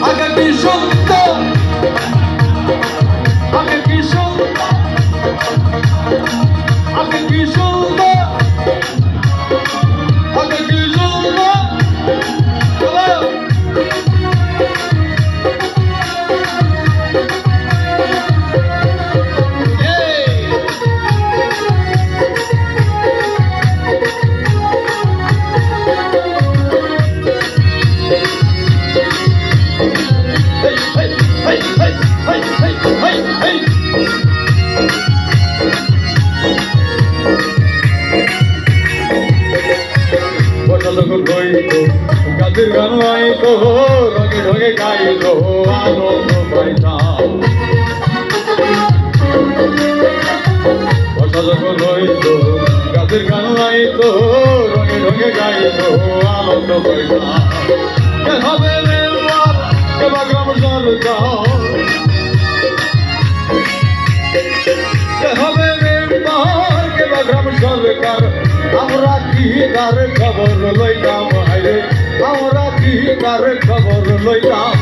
আগে কি যখন হইত গাছের গান গাইত রঙে রঙে গাইত আনন্দ পাইতাম। বসা যখন হইত গাছের গান গাইত রঙে রঙে গাইত আনন্দ পাইতাম। হবে রে বাপ, কে বা গ্রাম সরকার হবে রে বাপ, কে বা গ্রাম সরকার আমরা কি তার খবর লইলাম হাইরে আমরা কি তার খবর লইলাম।